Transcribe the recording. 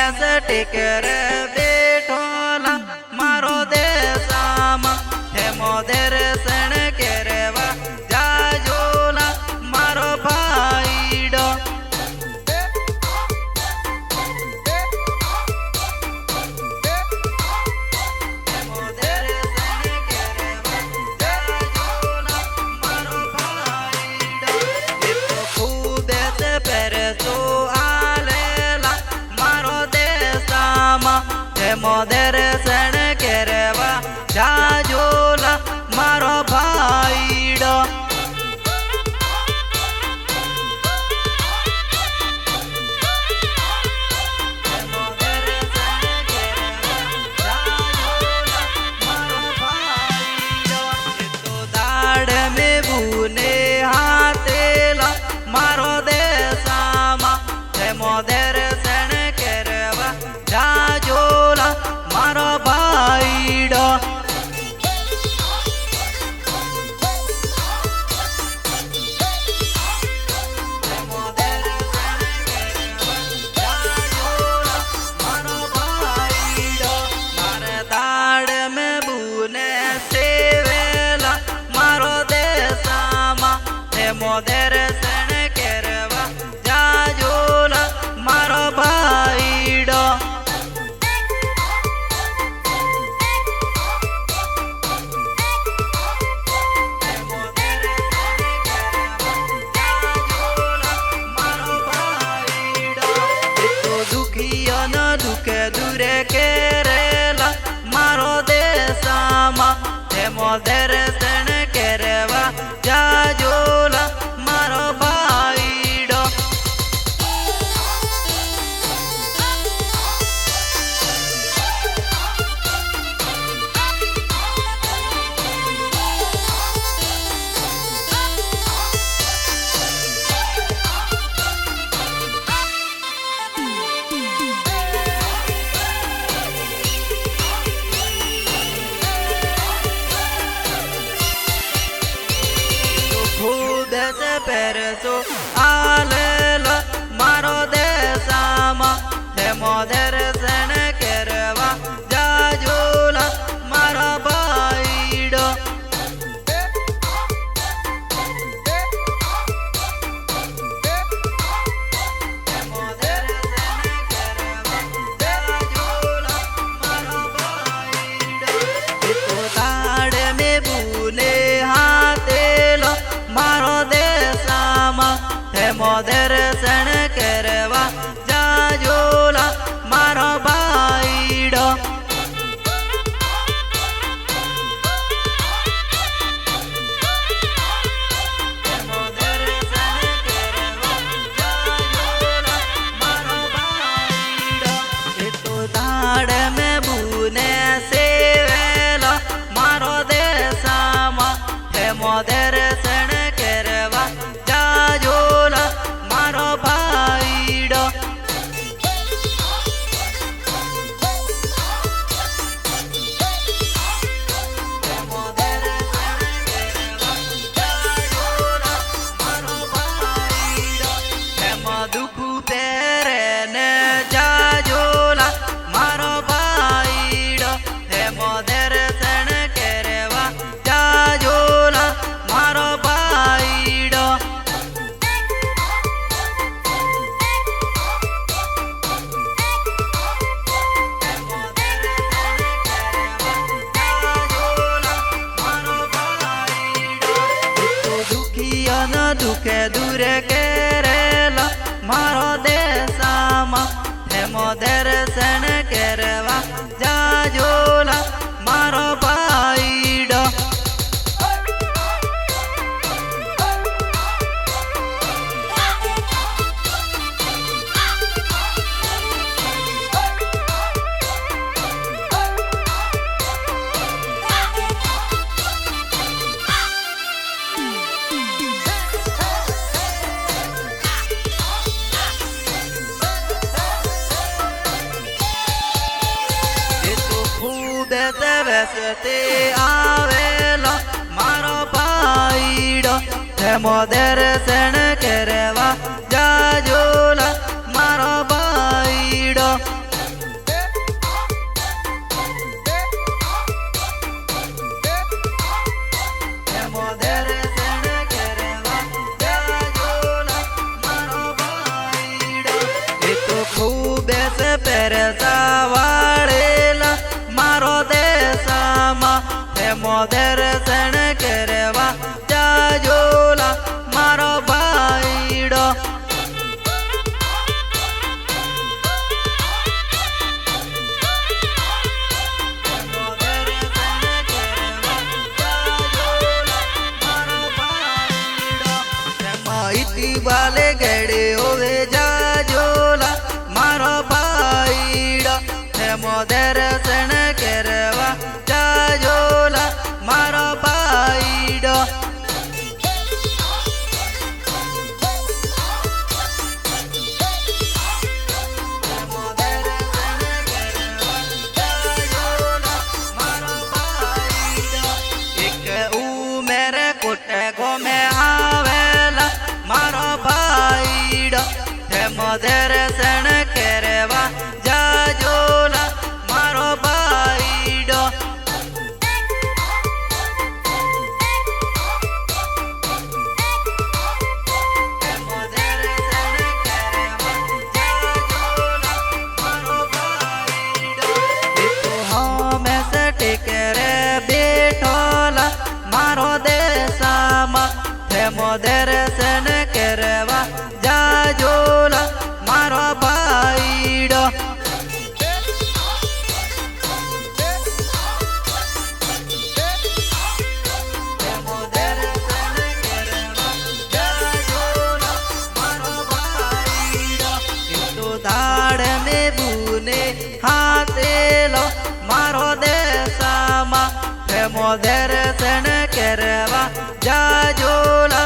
has a ticker. મોદેર કે દૂરે કેરેલા મારો દેશામાં તેમો દેર તેણે આ લેલ મારો દેશામાં મોદર સેને ಮೊದರ ಸಣ દુખે દૂરે કેરેલા મારો દેશામાં હેમો દેર સણ કેરવા. તે આવેલો મારો પાઈડો હે મોદર સેણ કેરેવા જાજોલા મારો પાઈડો મો દર્શન કરવા જાજોલા મારો ભાઈડો. વાલે ગેડે ઓવે જાજોલા મારો ભાઈડો. મોદર That. दर्शन करवा जोला